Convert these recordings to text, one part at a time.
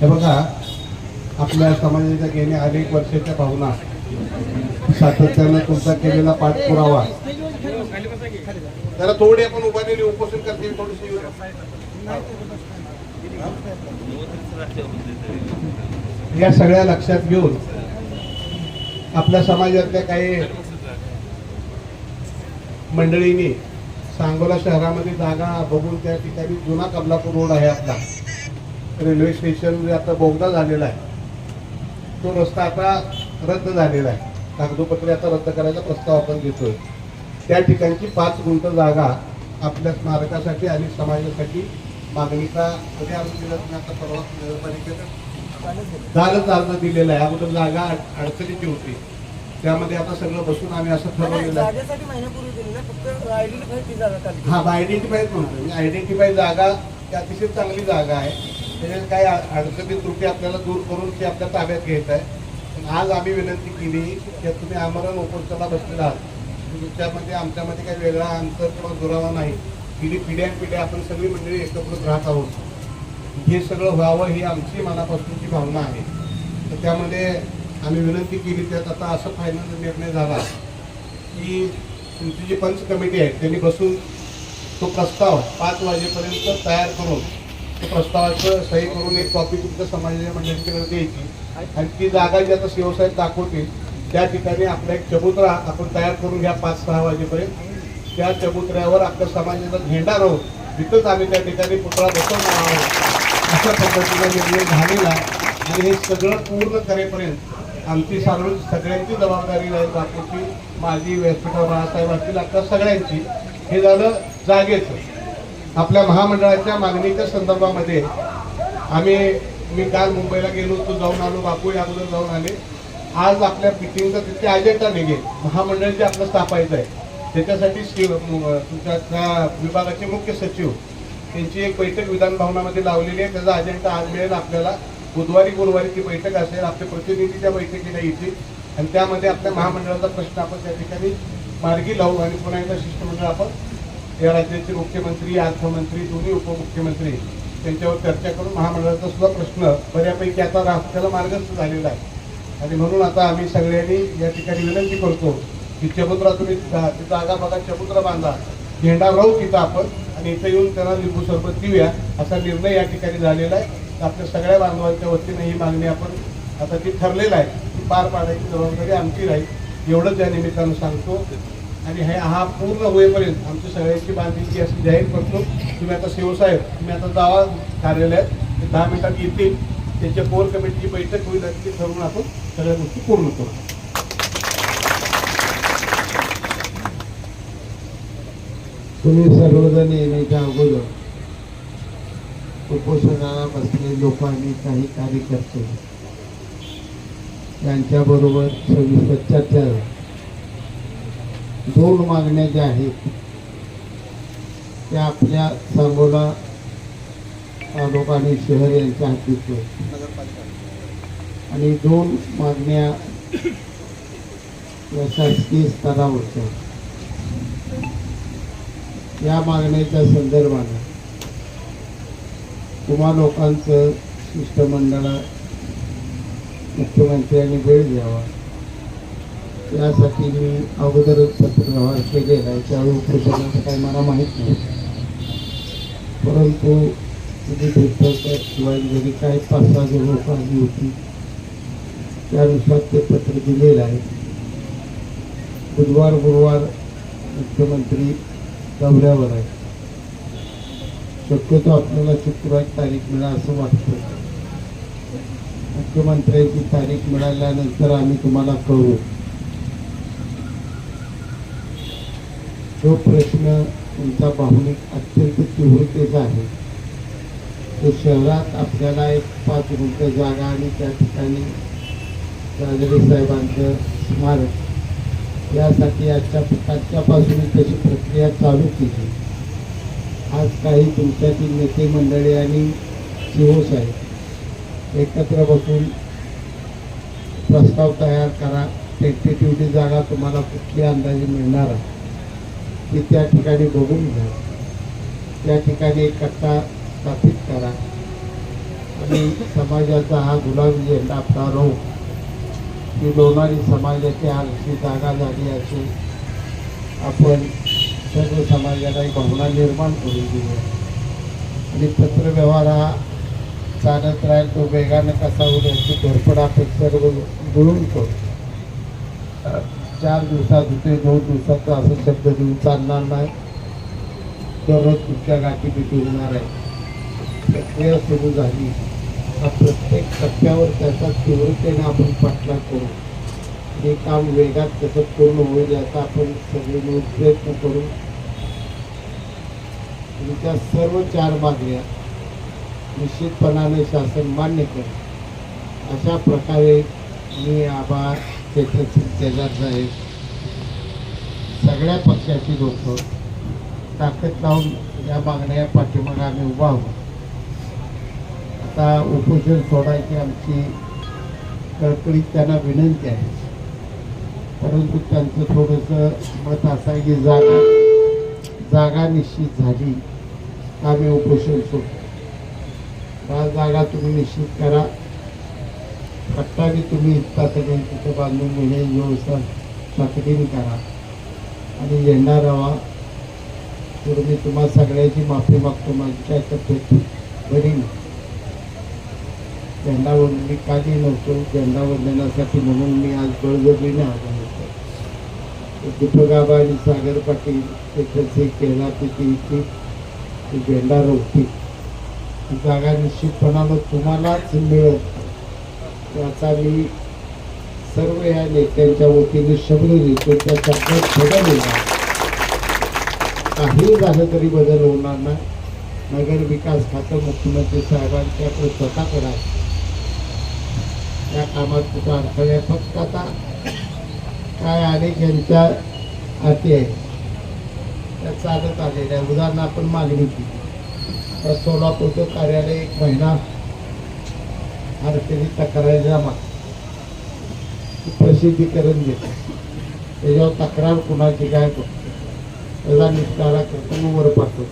हे बघा आपल्या समाजाच्या गेले अनेक वर्षाच्या भावना. सातत्यानं तुमचा केलेला पाठपुरावा. त्याला थोडी आपण उभारलेली उपोषण करते थोडीशी या सगळ्या लक्षात घेऊन आपल्या समाजातल्या काही मंडळींनी सांगोला शहरामध्ये जागा बघून त्या ठिकाणी जुना कमलापूर रोड आहे आपला. रेल्वे स्टेशन जे आता बोगदा झालेला आहे तो रस्ता आता रद्द झालेला आहे. कागदोपत्री आता रद्द करायचा प्रस्ताव आपण घेतोय. त्या ठिकाणची पाच गुंठ जागा आपल्या स्मारकासाठी आणि समाजासाठी मागणीचा कधी तुम्ही आता परवा नगरपालिकेनं झालं चालतं दिलेलं आहे. अगोदर जागा अड- अडचणीची होती. त्यामध्ये आता सगळं बसून आम्ही असं ठरवलेलं आहे. हा म्हणतो मी आयडेंटिफाय जागा अतिशय चांगली जागा आहे. त्याच्यात काही अडचणी त्रुटी आपल्याला दूर करून ते आपल्या ताब्यात घेत आहे. पण आज आम्ही विनंती केली की तुम्ही आमरण उपोषणाला बसलेला आहात. तुमच्यामध्ये आमच्यामध्ये काही वेगळा अंतर किंवा दुरावा नाही. पिढी पिढ्या पिढ्या आपण सगळी मंडळी एकत्र राहत आहोत. हे सगळं व्हावं ही आमची मनापासूनची भावना आहे. तर त्यामध्ये आम्ही विनंती केली त्यात आता असं फायनल निर्णय झाला की तुमची जी पंच कमिटी आहे त्यांनी बसून तो प्रस्ताव पाच वाजेपर्यंत तयार करून प्रस्तावाचं सही करून एक कॉपी तुमच्या समाजाच्या मंडळींकडे द्यायची. आणि ती जागा जी आता शिवसाहेब दाखवतील त्या ठिकाणी आपला एक चबुतरा आपण तयार करून घ्या पाच सहा वाजेपर्यंत. त्या चबुतऱ्यावर आपल्या समाजाचा झेंडा राहू. तिथंच आम्ही त्या ठिकाणी पुतळा बसवणार आहोत. अशा पद्धतीचा निर्णय झालेला आणि हे सगळं पूर्ण करेपर्यंत आमची सर्व सगळ्यांची जबाबदारी राहील बापूची माझी व्यासपीठा बाळासाहेब असतील आता सगळ्यांची. हे झालं जागेचं. आपल्या महामंडळाच्या मागणीच्या संदर्भामध्ये आम्ही मी काल मुंबईला गेलो होतो जाऊन आलो बापू अगोदर जाऊन आले. आज आपल्या मिटिंगचा तिथे अजेंडा निघेल महामंडळ जे आपलं स्थापायचं आहे त्याच्यासाठी तुमच्या त्या विभागाचे मुख्य सचिव त्यांची एक बैठक विधान भवनामध्ये लावलेली आहे. त्याचा अजेंडा आज मिळेल आपल्याला. बुधवारी गुरुवारी ती बैठक असेल. आपले प्रतिनिधी त्या बैठकीला येतील. आणि त्यामध्ये आपल्या महामंडळाचा प्रश्न आपण त्या ठिकाणी मार्गी लावू आणि पुन्हा एकदा शिष्टमंडळ आपण या राज्याचे मुख्यमंत्री अर्थमंत्री दोन्ही उपमुख्यमंत्री त्यांच्यावर चर्चा करून महामंडळाचा सुद्धा प्रश्न बऱ्यापैकी आता राष्ट्राला मार्गस्थ झालेला आहे. आणि म्हणून आता आम्ही सगळ्यांनी या ठिकाणी विनंती करतो की चबुद्रा तुम्ही जा- ती जागा बघा चबुत्रा बांधा. झेंडा राहू तिथं आपण आणि इथं येऊन त्यांना लिंबू सरबत देऊया असा निर्णय या ठिकाणी झालेला आहे. तर आपल्या सगळ्या बांधवांच्या वतीने ही मागणी आपण आता ती ठरलेलं आहे ती पार पाडायची जबाबदारी आमची राहील. एवढंच या निमित्तानं सांगतो. आणि हे हा पूर्ण होईपर्यंत आमची सगळ्यांची बांधिलकी अशी जाहीर करतो. तुम्ही आता शिवसाहेब तुम्ही आता जावा कार्यालयात. ते दहा मिनिटात येतील. त्यांच्या कोर कमिटीची बैठक होईल आणि ती ठरवून आपण सगळ्या गोष्टी पूर्ण करू. तुम्ही सर्वजण येण्याच्या अगोदर उपोषणाला बसले लोक आणि काही कार्यकर्ते त्यांच्याबरोबर सविस्तर चर्चा झाली. दोन मागण्या ज्या आहेत त्या आपल्या सांगोला तालुका आणि शहर यांच्या हातीत आणि दोन मागण्या या शासकीय स्तरावरच्या या मागण्याच्या संदर्भानं तुम्हा लोकांचं शिष्टमंडळा मुख्यमंत्र्यांनी वेळ द्यावा यासाठी मी अगोदरच पत्रव्यवहार केलेला आहे त्यावेळी उपोषणाचं काही मला माहीत नाही. परंतु तुम्ही भेटतात किंवा घरी काही पाच सहा जण लोक आली होती त्यानुसार ते पत्र दिलेलं आहे. बुधवार गुरुवार मुख्यमंत्री दौऱ्यावर आहे. शक्यतो आपल्याला शुक्रवार तारीख मिळा असं वाटतं. मुख्यमंत्र्यांची तारीख मिळाल्यानंतर आम्ही तुम्हाला कळवू. जो प्रश्न तुमचा भावनिक अत्यंत तीव्रतेचा आहे. तो शहरात आपल्याला एक पाच गुंठ जागा आणि त्या ठिकाणी राजरे साहेबांचं स्मारक यासाठी आजच्या आजच्यापासून त्याची प्रक्रिया चालू केली? आज काही तुमच्यातील नेते मंडळी आणि सीओ साहेब एकत्र बसून प्रस्ताव तयार करा. टेंटेटिव्हली जागा तुम्हाला कुठली अंदाजे मिळणार आहे? ती त्या ठिकाणी बघून घ्या. त्या ठिकाणी कट्टा स्थापित करा. आणि समाजाचा हा गुलाबी झेंडा आपला की लोणारी समाजाची आणखी जागा झाली असून आपण सर्व समाजाला एक भावना निर्माण करून दिली. आणि पत्रव्यवहार हा चालत राहील तो वेगानं कसा होईल याची धडपड आपण सर्व मिळून करू चार दिवसात होते दोन दिवसात असं शब्द देऊन चालणार नाही. दररोज तुमच्या गाठी पिटी होणार आहे. प्रक्रिया सुरू झाली. हा प्रत्येक टप्प्यावर त्याचा तीव्रतेने आपण पाठलाग करू. हे काम वेगात कसं पूर्ण होईल याचा आपण सगळे मिळून प्रयत्न करू. तुमच्या सर्व चार मागण्या निश्चितपणाने शासन मान्य करू अशा प्रकारे मी आभार त्याच्यातील केदार साहेब सगळ्या पक्षाची लोक ताकद लावून या मागण्या पाठीमागे आम्ही उभा आहोत. आता उपोषण सोडायची आमची कळकळीत त्यांना विनंती आहे. परंतु त्यांचं थोडंसं मत असं आहे की जागा जागा निश्चित झाली आम्ही उपोषण सोडतो जागा तुम्ही निश्चित करा. कट्टा बी तुम्ही तातडीने तिथं बांधून घेणे व्यवस्था तातडीने करा. आणि येणार राहा तर मी तुम्हा सगळ्याची माफी मागतो माझी काय तब्येत बरी नाही. झेंडा मी काही नव्हतो झेंडा वंदनासाठी म्हणून मी आज बळजबरीने आलो होतो. दीपक आणि सागर पाटील एकत्र केला तिथे इथे ती झेंडा रोवती ती जागा निश्चितपणानं तुम्हालाच मिळत याचा मी सर्व या नेत्यांच्या वतीने शब्द देतो त्या शब्दात बदल होणार काही झालं तरी बदल होणार नाही. नगर विकास खातं मुख्यमंत्री साहेबांच्याकडे स्वतःकडे आहे या कामात कुठं अडथळे फक्त आता काय अनेक यांच्या हाती आहे त्या चालत आलेल्या आहे. उदाहरण आपण मागणी केली. तर सोलापूरचं कार्यालय एक महिना अडचणी तक्रारी जमा प्रसिद्धीकरण देते त्याच्यावर तक्रार कुणाची काय करतो त्याचा निपटारा करतो वर पाठवतो.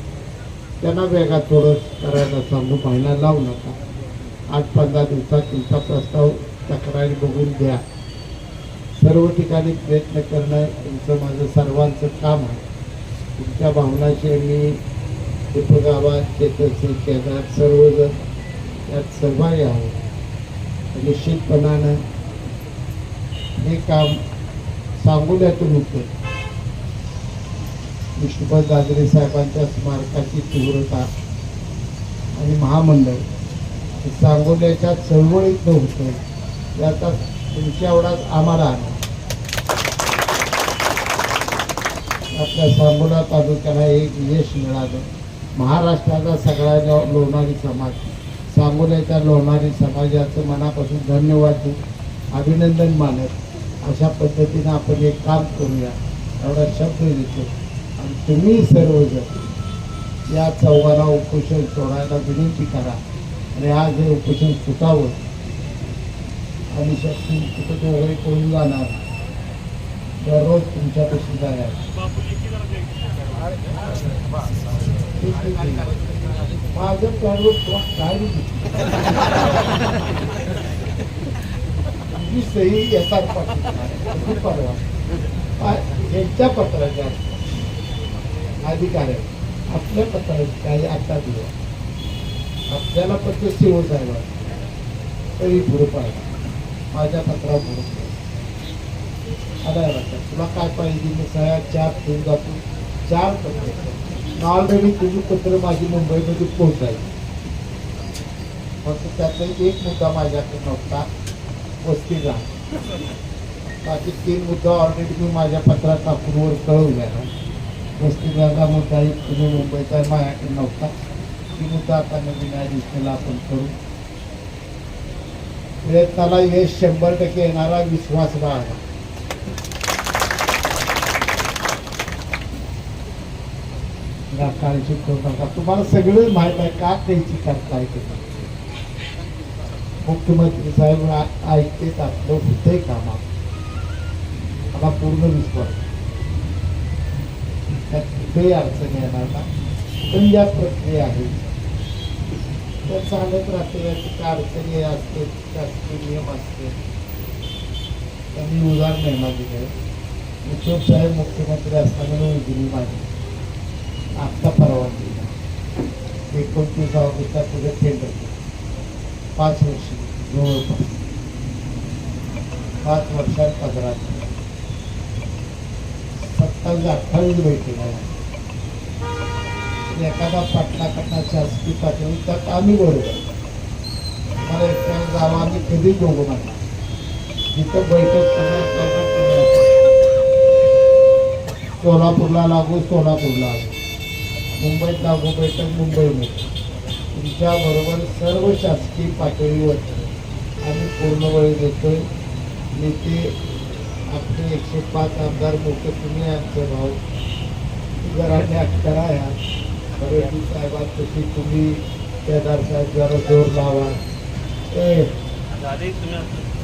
त्यांना वेगात थोडं करायला सांगू महिना लावू नका. आठ पंधरा दिवसात तुमचा प्रस्ताव तक्रारी बघून द्या सर्व ठिकाणी प्रयत्न करणं तुमचं माझं सर्वांचं काम आहे. तुमच्या भावनाशी मी दीपगावा चेतनसिंग केदार सर्वजण. यात सहभागी आहोत. निश्चितपणानं हे काम सांगोल्यातून होतं. विष्णुपद दादरे साहेबांच्या स्मारकाची तीव्रता आणि महामंडळ सांगोल्याच्या चळवळीत होतं. याचा तुमच्या एवढाच आम्हाला आला आपल्या सांगोला तालुक्याला एक यश मिळालं. महाराष्ट्राचा सगळा लोणारी समाज. सांगोल्याच्या लोणारी समाजाचं मनापासून धन्यवाद देऊ. अभिनंदन मानत अशा पद्धतीनं आपण एक काम करूया. एवढा शब्द देतो आणि तुम्ही सर्वजण या चौघाला उपोषण सोडायला विनंती करा. आणि आज हे उपोषण सुटावं. आणि शक्ती कुठं वगैरे करून जाणार. दररोज तुमच्यापाशी जाणार. माझं त्यावर तुला काय नाही सही एसार पाठवली परवा. यांच्या पत्राच्या अधिकार आहे आपल्या पत्राची काही आता दिलं आपल्याला पत्र शिव साहेब तरी पुढे पाहिजे माझ्या पत्रावर पुढे आलाय वाटतं तुला काय पाहिजे? मी सगळ्या चार ठेवून जातो चार पत्र. ऑलरेडी तुझी पत्र माझी मुंबईमध्ये पोहोचायची फक्त त्यातला एक मुद्दा माझ्याकडे नव्हता वस्तीला बाकी तीन मुद्दा ऑलरेडी मी माझ्या पत्रात टाकून वर कळवलेला वस्तीला मुद्दा एक पुणे मुंबईचा माझ्याकडे नव्हता. ती मुद्दा आता नवीन ॲडिशनल आपण करू. प्रयत्नाला यश शंभर टक्के येणारा विश्वास राहणार. काळजी करू नका. तुम्हाला सगळं माहीत आहे का त्यांची करताय तुम्ही मुख्यमंत्री साहेब ऐकतेच आपलं होतंय कामात मला पूर्ण विश्वास. त्यात कुठेही अडचण येणार ना पण या प्रक्रिया आहे. त्या चालत राहते काय अडचणी असते शासकीय नियम असते. त्यांनी उदाहरण निर्माण दिले उद्धव साहेब मुख्यमंत्री असताना दिली मागणी आत्ता परवानगी एकोणतीस ऑगस्टला तुझं टेंडर पाच वर्ष जवळपास. पाच वर्षात पंधरा सत्तावीस अठ्ठावीस बैठक आहे एखादा पाटलाकडनं शासकीय पातळी त्यात आम्ही बरोबर मला एकट्या जावा आम्ही कधी बघू म्हणा जिथं बैठक करणार सोलापूरला लागू सोलापूरला लागू. मुंबईत लागू बैठक मुंबईमध्ये तुमच्या बरोबर सर्व शासकीय पातळीवर आम्ही पूर्ण वेळ देतोय. नेते आपले एकशे पाच आमदार मोठे तुम्ही आमचे भाऊ. घराने अक्षरा या. बरेचशी साहेबात तशी तुम्ही केदार साहेब जरा जोर लावा. ए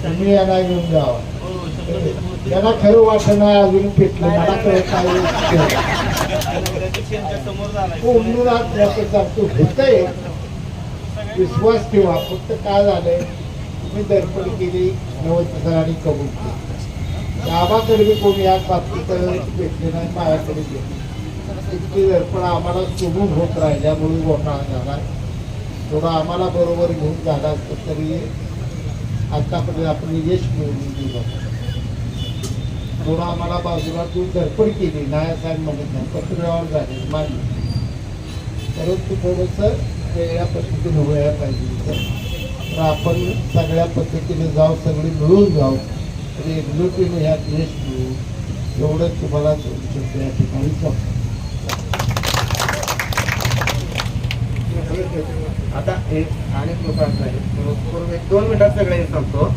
तुम्ही याला घेऊन जावा. त्याला खरं वाटत नाही अजून पिटलं मला कळत नाही. होतंय विश्वास ठेवा फक्त काय झालंय तुम्ही दर्पण केली नवत आणि कबूल केली गावाकडे मी कोणी या बाबतीत भेटले नाही माझ्याकडे गेले इतकी दर्पण आम्हाला सुमून होत राहिल्यामुळे घोटाळा झाला थोडं आम्हाला बरोबर घेऊन झाला असतं तरी आतापर्यंत आपण यश मिळवून दिलं. थोडं आम्हाला बाजूला तू धडपड केली. नाही साहेब म्हणत नाही. पत्रव्यवहार झाले. मान्य. परंतु थोडंसं वेगळ्या पद्धतीने व्हायला पाहिजे तर आपण सगळ्या पद्धतीने जाऊ सगळे मिळून जाऊ आणि एकजुटीने ह्या देश मिळू एवढंच तुम्हाला या ठिकाणी सांगतो आता एक अनेक लोक आहे. दोन मिनिटात सगळ्यांनी सांगतो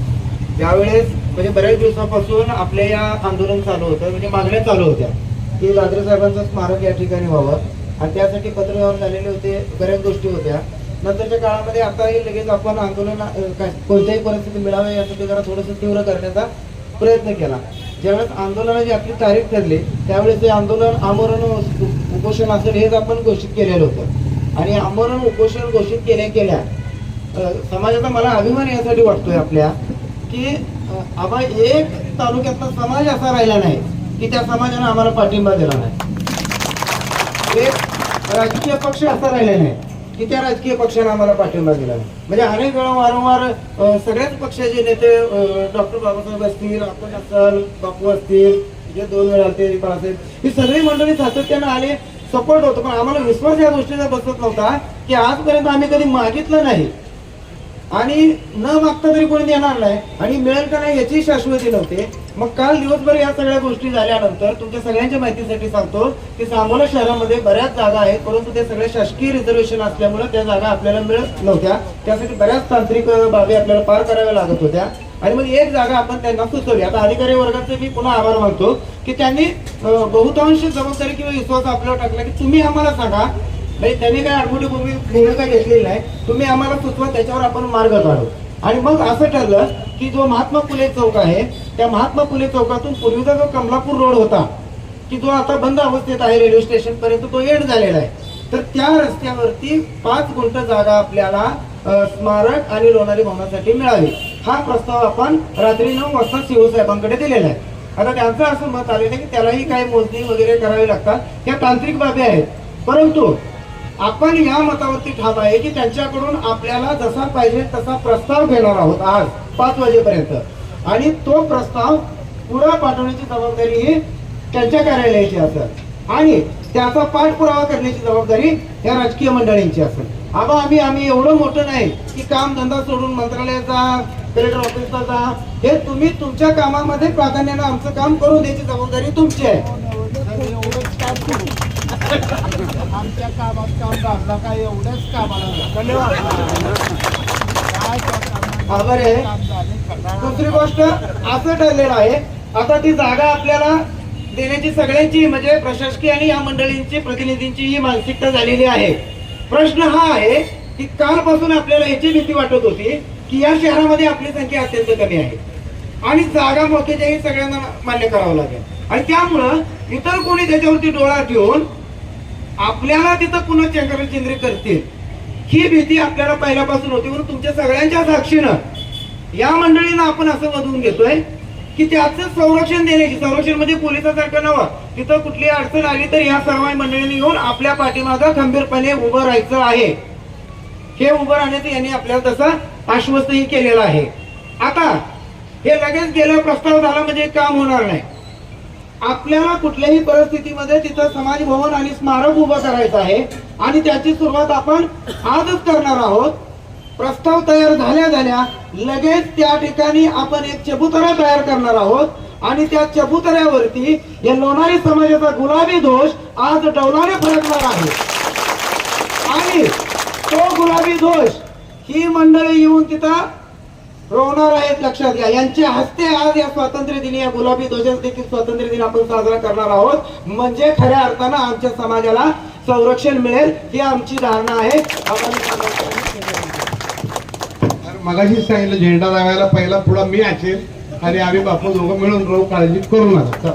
ज्यावेळेस म्हणजे बऱ्याच दिवसापासून आपल्या या आंदोलन चालू होतं म्हणजे मागण्या चालू होत्या. की लादरे साहेबांचं स्मारक या ठिकाणी व्हावं. आणि त्यासाठी पत्र जाऊन झालेले होते बऱ्याच गोष्टी होत्या. नंतरच्या काळामध्ये आताही लगेच आपण आंदोलन काय कोणत्याही परिस्थिती मिळावी यासाठी जरा थोडंसं तीव्र करण्याचा प्रयत्न केला. ज्यावेळेस आंदोलनाची आपली तारीख ठरली त्यावेळेस ते आंदोलन आमरण उपोषण असेल हेच आपण घोषित केलेलं होतं. आणि आमरण उपोषण घोषित केल्या केल्या समाजाचा मला अभिमान यासाठी वाटतोय आपल्या की हो. आम्हा एक तालुक्यातला समाज असा राहिला नाही की त्या समाजानं आम्हाला पाठिंबा दिला नाही. एक राजकीय पक्ष असा राहिला नाही की त्या राजकीय पक्षाने आम्हाला पाठिंबा दिला नाही. म्हणजे अनेक वेळा वारंवार सगळ्याच पक्षाचे नेते डॉक्टर बाबासाहेब असतील आपण असाल बापू असतील जे दोन वेळा ते बाळासाहेब ही सगळी मंडळी सातत्यानं आले सपोर्ट होतो. पण आम्हाला विश्वास या गोष्टीचा बसत नव्हता की आजपर्यंत आम्ही कधी मागितलं नाही. आणि न मागता तरी कोणी देणार नाही आणि मिळेल का नाही याची शाश्वती नव्हती. मग काल दिवसभर या सगळ्या गोष्टी झाल्यानंतर तुमच्या सगळ्यांच्या माहितीसाठी सांगतो की सांगोला शहरामध्ये बऱ्याच जागा आहेत परंतु ते सगळे शासकीय रिझर्वेशन असल्यामुळे त्या जागा आपल्याला मिळत नव्हत्या. त्यासाठी बऱ्याच तांत्रिक बाबी आपल्याला पार कराव्या लागत होत्या. आणि मग एक जागा आपण त्यांना सुचवली. आता अधिकारी वर्गाचे मी पुन्हा आभार मानतो की त्यांनी बहुतांश जबाबदारी किंवा विश्वास आपल्यावर टाकला की तुम्ही आम्हाला सांगा म्हणजे त्यांनी काय आडमोठी भूमिका घेतलेली नाही. तुम्ही आम्हाला सुचवा त्याच्यावर आपण मार्ग काढू. आणि मग असं ठरलं की जो महात्मा फुले चौक आहे त्या महात्मा फुले चौकातून पूर्वीचा जो कमलापूर रोड होता की जो आता बंद अवस्थेत आहे रेल्वे स्टेशन पर्यंत तो एड झालेला आहे. तर त्या रस्त्यावरती पाच गुंठ जागा आपल्याला स्मारक आणि लोणारी भवनासाठी मिळावी हा प्रस्ताव आपण रात्री नऊ वाजता शिवसाहेबांकडे दिलेला आहे. आता त्यांचं असं मत आलेलं आहे की त्यालाही काही मोजणी वगैरे करावी लागतात. या तांत्रिक बाबी आहेत. परंतु आपण या मतावरती ठाम आहे की त्यांच्याकडून आपल्याला जसा पाहिजे तसा प्रस्ताव घेणार आहोत आज पाच वाजेपर्यंत. आणि तो प्रस्ताव पुढे पाठवण्याची जबाबदारी ही त्यांच्या कार्यालयाची असेल. आणि त्याचा पाठपुरावा करण्याची जबाबदारी या राजकीय मंडळींची असेल. आबा आम्ही आम्ही एवढं मोठं नाही की काम धंदा सोडून मंत्रालयात कलेक्टर ऑफिसला जा. हे तुम्ही तुमच्या कामामध्ये प्राधान्यानं आमचं काम करून द्यायची जबाबदारी तुमची आहे. आमच्या कामात काम काय एवढ्याच कामाला आभार आहे. दुसरी गोष्ट असं ठरलेलं आहे आता ती जागा आपल्याला देण्याची सगळ्यांची म्हणजे प्रशासकीय आणि या मंडळींची प्रतिनिधींची ही मानसिकता झालेली आहे. प्रश्न हा आहे की कालपासून आपल्याला याची भीती वाटत होती की या शहरामध्ये आपली संख्या अत्यंत कमी आहे. आणि जागा मोक्याच्याही सगळ्यांना मान्य करावं लागेल. आणि त्यामुळं इतर कोणी त्याच्यावरती डोळा ठेवून आपल्याला तिथं पुन्हा चंद्रचिंद्री करतील. ही भीती आपल्याला पहिल्यापासून होती म्हणून तुमच्या सगळ्यांच्या साक्षीनं या मंडळीनं आपण असं मधून घेतोय की त्याचं संरक्षण देण्याची संरक्षण म्हणजे पोलिसासारखं नवं तिथं कुठली अडचण आली तर या सर्व मंडळींनी येऊन आपल्या पाठीमागं खंबीरपणे उभं राहायचं आहे. हे उभं राहण्याचं यांनी आपल्याला तसं आश्वस्तही केलेलं आहे. आता हे लगेच गेलं प्रस्ताव झाला म्हणजे काम होणार नाही. आपल्याला कुठल्याही परिस्थितीमध्ये तिथं समाज भवन आणि स्मारक उभं करायचं आहे. आणि त्याची सुरुवात आपण आजच करणार आहोत. प्रस्ताव तयार झाल्या झाल्या लगेच त्या ठिकाणी आपण एक चबुतरा तयार करणार आहोत. आणि त्या चबुतऱ्यावरती या लोणारी समाजाचा गुलाबी दोष आज डौलाने फरकणार आहे. आणि तो गुलाबी दोष ही मंडळी येऊन तिथं रोवणार आहेत लक्षात घ्या. यांच्या हस्ते आज या स्वातंत्र्य दिनी या गुलाबी ध्वजास देखील स्वातंत्र्य दिन आपण साजरा करणार आहोत. म्हणजे खऱ्या अर्थानं आमच्या समाजाला संरक्षण मिळेल ही आमची धारणा आहे. तर मगाशी सांगितलं झेंडा लावायला पहिला पुढा मी असेल आणि आम्ही बापू दोघं मिळून राहू काळजी करू नका.